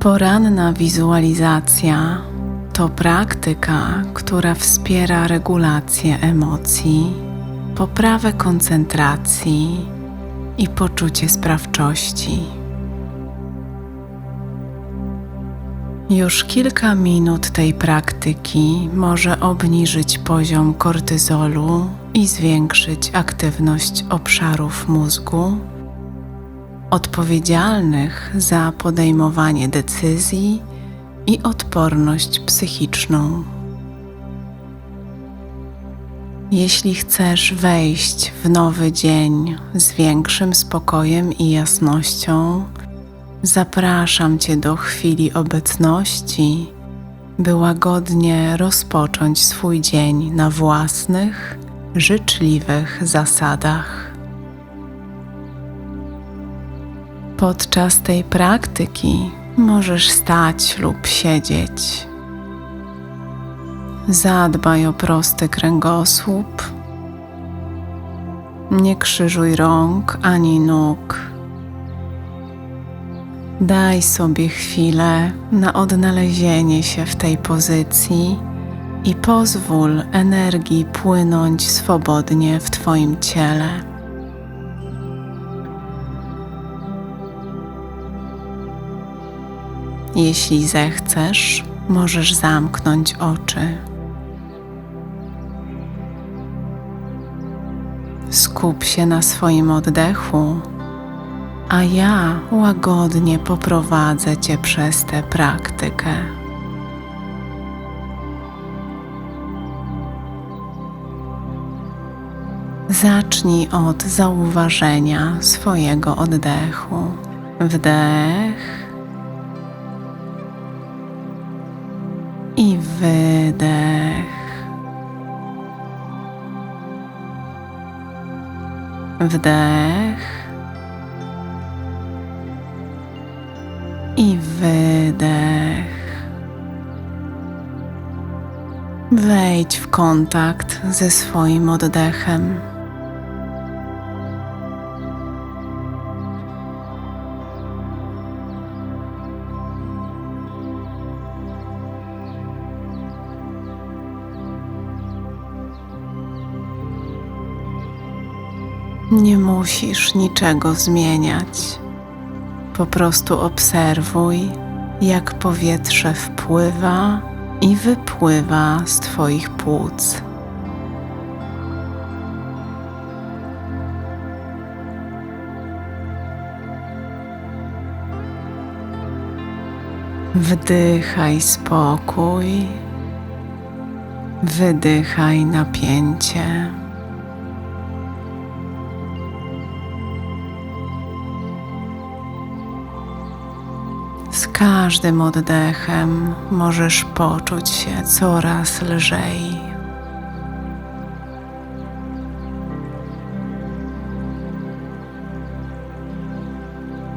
Poranna wizualizacja to praktyka, która wspiera regulację emocji, poprawę koncentracji i poczucie sprawczości. Już kilka minut tej praktyki może obniżyć poziom kortyzolu i zwiększyć aktywność obszarów mózgu odpowiedzialnych za podejmowanie decyzji i odporność psychiczną. Jeśli chcesz wejść w nowy dzień z większym spokojem i jasnością, zapraszam Cię do chwili obecności, by łagodnie rozpocząć swój dzień na własnych, życzliwych zasadach. Podczas tej praktyki możesz stać lub siedzieć. Zadbaj o prosty kręgosłup. Nie krzyżuj rąk ani nóg. Daj sobie chwilę na odnalezienie się w tej pozycji i pozwól energii płynąć swobodnie w Twoim ciele. Jeśli zechcesz, możesz zamknąć oczy. Skup się na swoim oddechu, a ja łagodnie poprowadzę Cię przez tę praktykę. Zacznij od zauważenia swojego oddechu. Wdech i wydech. Wdech i wydech. Wejdź w kontakt ze swoim oddechem. Nie musisz niczego zmieniać. Po prostu obserwuj, jak powietrze wpływa i wypływa z Twoich płuc. Wdychaj spokój, wydychaj napięcie. Każdym oddechem możesz poczuć się coraz lżej.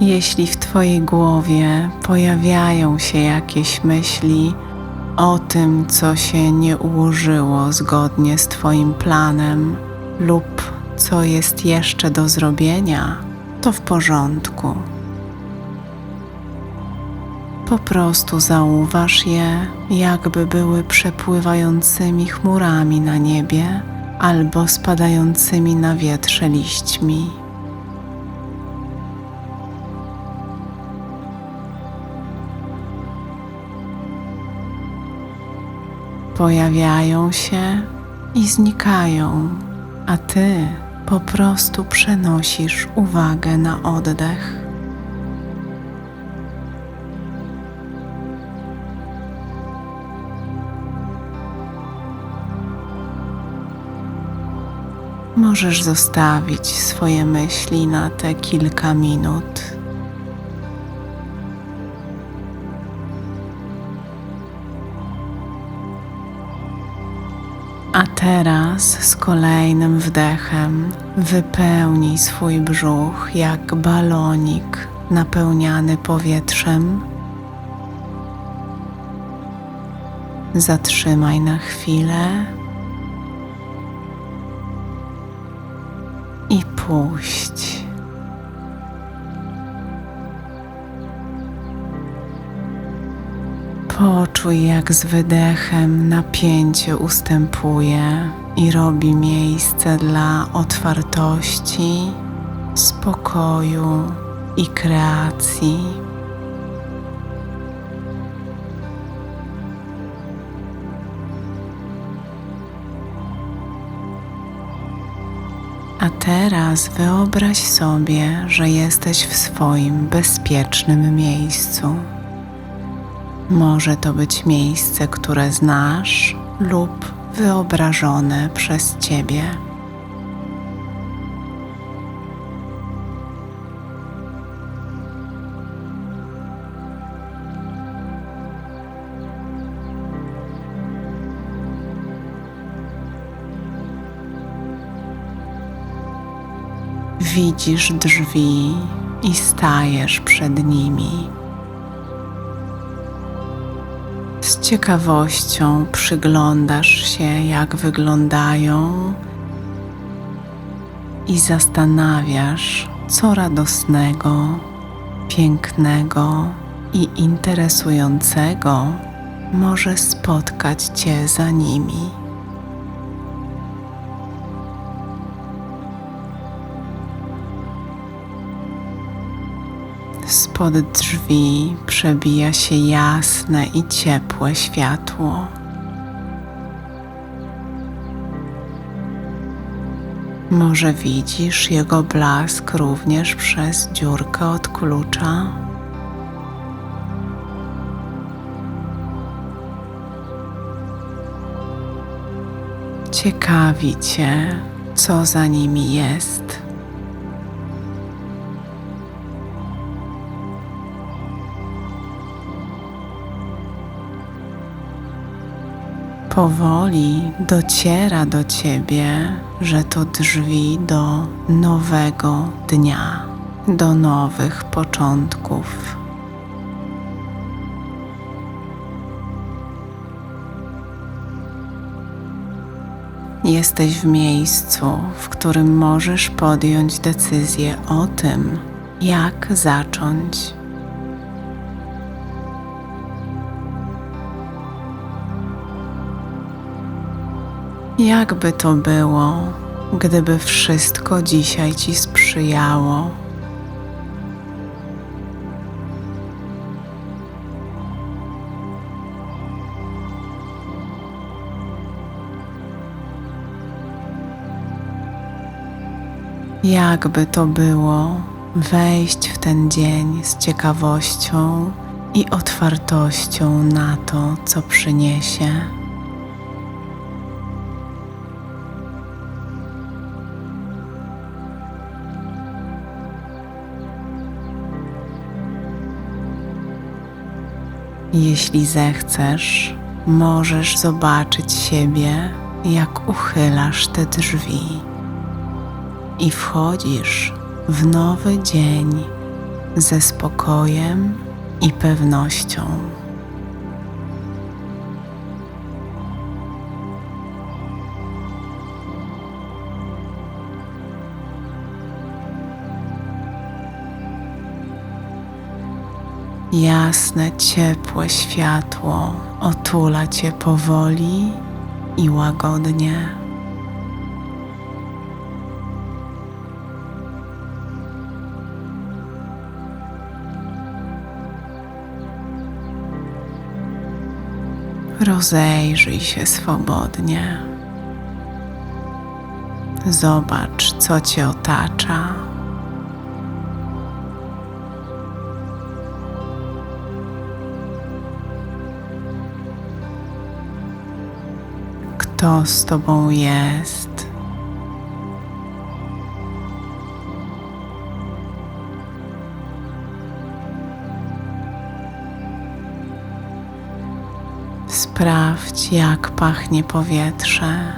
Jeśli w Twojej głowie pojawiają się jakieś myśli o tym, co się nie ułożyło zgodnie z Twoim planem lub co jest jeszcze do zrobienia, to w porządku. Po prostu zauważ je, jakby były przepływającymi chmurami na niebie albo spadającymi na wietrze liśćmi. Pojawiają się i znikają, a ty po prostu przenosisz uwagę na oddech. Możesz zostawić swoje myśli na te kilka minut. A teraz z kolejnym wdechem wypełnij swój brzuch jak balonik napełniany powietrzem. Zatrzymaj na chwilę puść. Poczuj, jak z wydechem napięcie ustępuje i robi miejsce dla otwartości, spokoju i kreacji. A teraz wyobraź sobie, że jesteś w swoim bezpiecznym miejscu. Może to być miejsce, które znasz lub wyobrażone przez Ciebie. Widzisz drzwi i stajesz przed nimi. Z ciekawością przyglądasz się, jak wyglądają, i zastanawiasz, co radosnego, pięknego i interesującego może spotkać Cię za nimi. Spod drzwi przebija się jasne i ciepłe światło. Może widzisz jego blask również przez dziurkę od klucza? Ciekawi Cię, co za nimi jest. Powoli dociera do ciebie, że to drzwi do nowego dnia, do nowych początków. Jesteś w miejscu, w którym możesz podjąć decyzję o tym, jak zacząć. Jakby to było, gdyby wszystko dzisiaj ci sprzyjało? Jakby to było wejść w ten dzień z ciekawością i otwartością na to, co przyniesie. Jeśli zechcesz, możesz zobaczyć siebie, jak uchylasz te drzwi i wchodzisz w nowy dzień ze spokojem i pewnością. Jasne, ciepłe światło otula cię powoli i łagodnie. Rozejrzyj się swobodnie. Zobacz, co cię otacza. Kto z Tobą jest? Sprawdź, jak pachnie powietrze.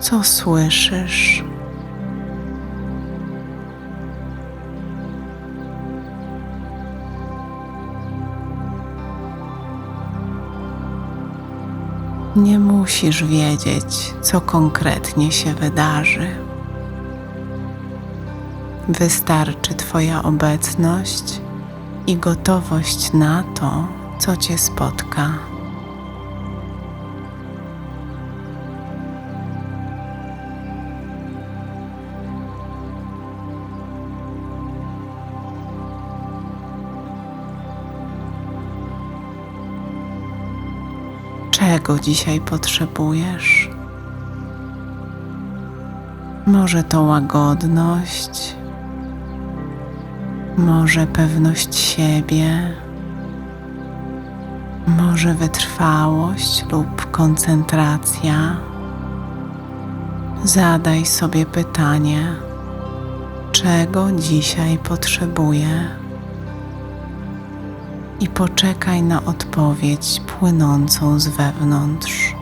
Co słyszysz? Nie musisz wiedzieć, co konkretnie się wydarzy. Wystarczy Twoja obecność i gotowość na to, co Cię spotka. Czego dzisiaj potrzebujesz? Może to łagodność, może pewność siebie, może wytrwałość lub koncentracja. Zadaj sobie pytanie, czego dzisiaj potrzebuję, i poczekaj na odpowiedź płynącą z wewnątrz.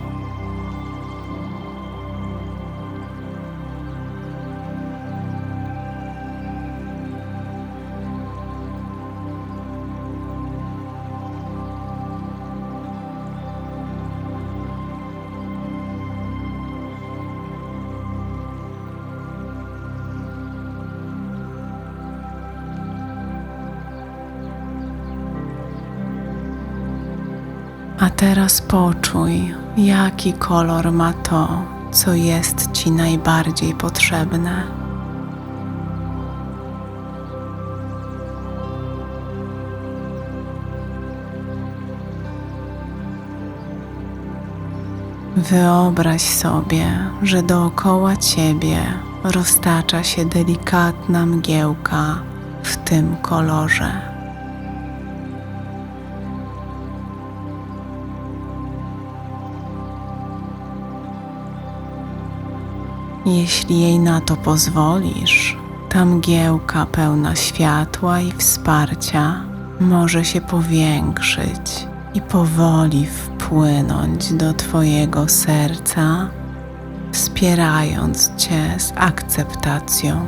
Teraz poczuj, jaki kolor ma to, co jest Ci najbardziej potrzebne. Wyobraź sobie, że dookoła Ciebie roztacza się delikatna mgiełka w tym kolorze. Jeśli jej na to pozwolisz, ta mgiełka pełna światła i wsparcia może się powiększyć i powoli wpłynąć do Twojego serca, wspierając Cię z akceptacją.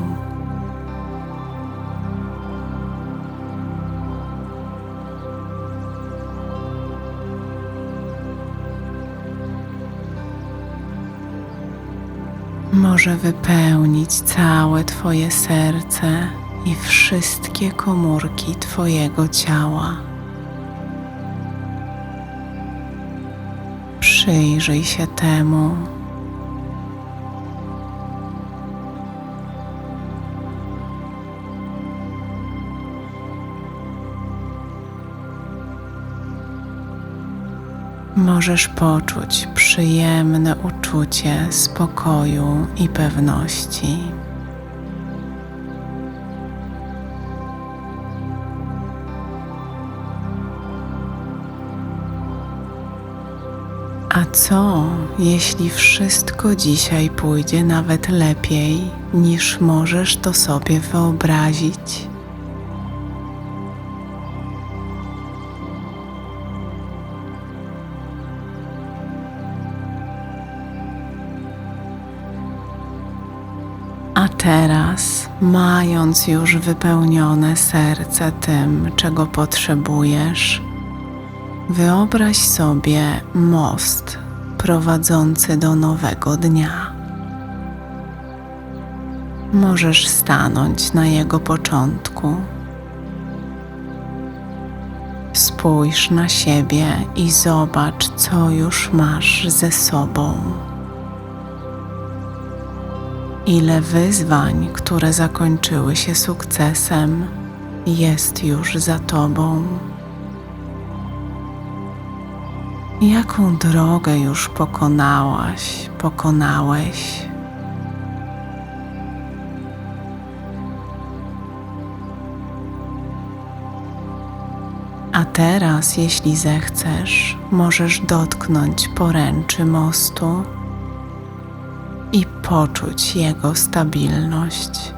Może wypełnić całe Twoje serce i wszystkie komórki Twojego ciała. Przyjrzyj się temu. Możesz poczuć przyjemne uczucie spokoju i pewności. A co, jeśli wszystko dzisiaj pójdzie nawet lepiej, niż możesz to sobie wyobrazić? Teraz, mając już wypełnione serce tym, czego potrzebujesz, wyobraź sobie most prowadzący do nowego dnia. Możesz stanąć na jego początku. Spójrz na siebie i zobacz, co już masz ze sobą. Ile wyzwań, które zakończyły się sukcesem, jest już za Tobą. Jaką drogę już pokonałaś, pokonałeś? A teraz, jeśli zechcesz, możesz dotknąć poręczy mostu poczuć jego stabilność.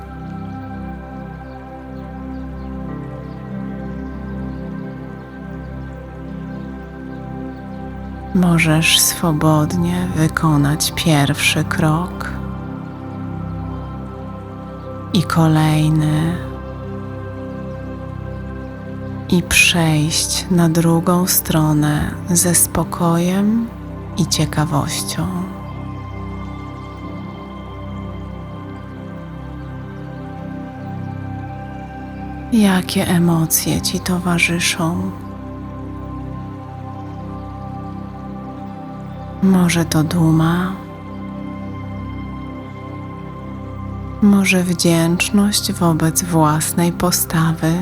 Możesz swobodnie wykonać pierwszy krok i kolejny, i przejść na drugą stronę ze spokojem i ciekawością. Jakie emocje ci towarzyszą? Może to duma, może wdzięczność wobec własnej postawy.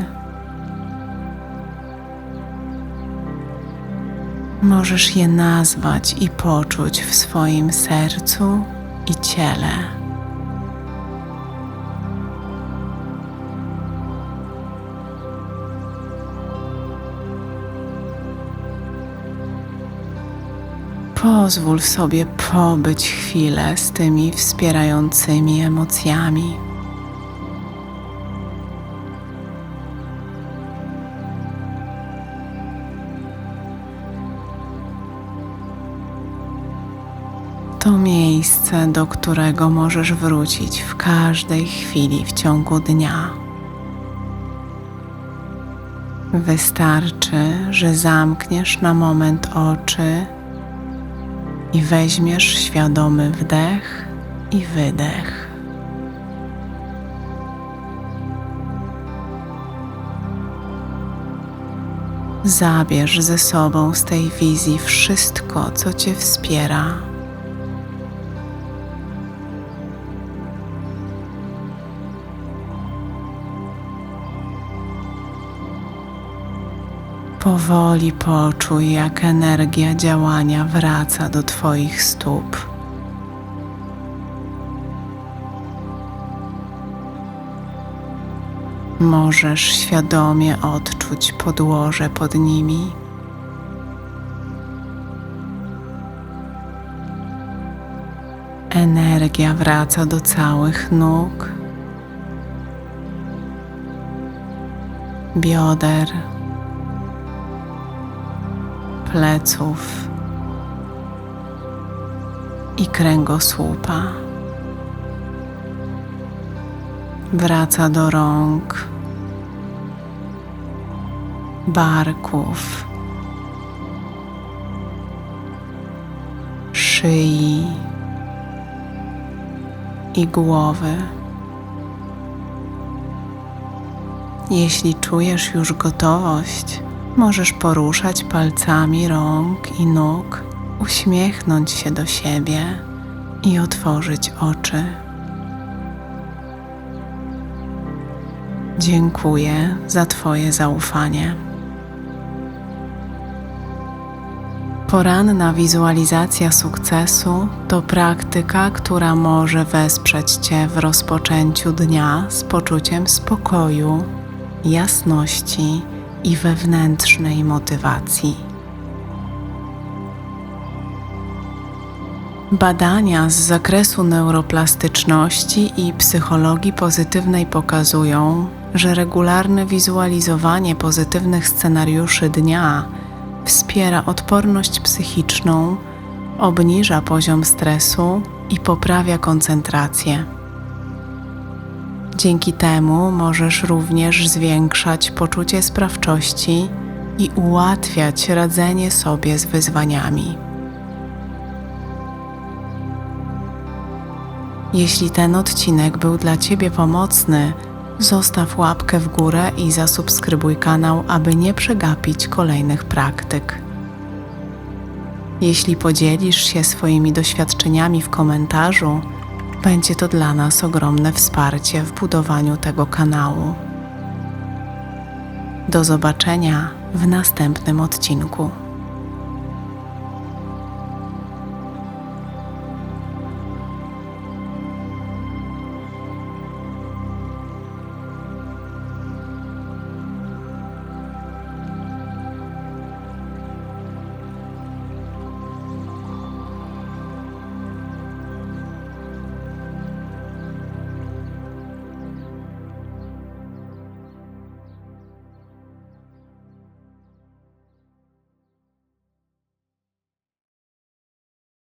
Możesz je nazwać i poczuć w swoim sercu i ciele. Pozwól sobie pobyć chwilę z tymi wspierającymi emocjami. To miejsce, do którego możesz wrócić w każdej chwili w ciągu dnia. Wystarczy, że zamkniesz na moment oczy i weźmiesz świadomy wdech i wydech. Zabierz ze sobą z tej wizji wszystko, co Cię wspiera. Powoli poczuj, jak energia działania wraca do Twoich stóp. Możesz świadomie odczuć podłoże pod nimi. Energia wraca do całych nóg, bioder pleców i kręgosłupa. Wraca do rąk, barków, szyi i głowy. Jeśli czujesz już gotowość, Możesz poruszać palcami rąk i nóg, uśmiechnąć się do siebie i otworzyć oczy. Dziękuję za Twoje zaufanie. Poranna wizualizacja sukcesu to praktyka, która może wesprzeć Cię w rozpoczęciu dnia z poczuciem spokoju, jasności i wewnętrznej motywacji. Badania z zakresu neuroplastyczności i psychologii pozytywnej pokazują, że regularne wizualizowanie pozytywnych scenariuszy dnia wspiera odporność psychiczną, obniża poziom stresu i poprawia koncentrację. Dzięki temu możesz również zwiększać poczucie sprawczości i ułatwiać radzenie sobie z wyzwaniami. Jeśli ten odcinek był dla Ciebie pomocny, zostaw łapkę w górę i zasubskrybuj kanał, aby nie przegapić kolejnych praktyk. Jeśli podzielisz się swoimi doświadczeniami w komentarzu, będzie to dla nas ogromne wsparcie w budowaniu tego kanału. Do zobaczenia w następnym odcinku.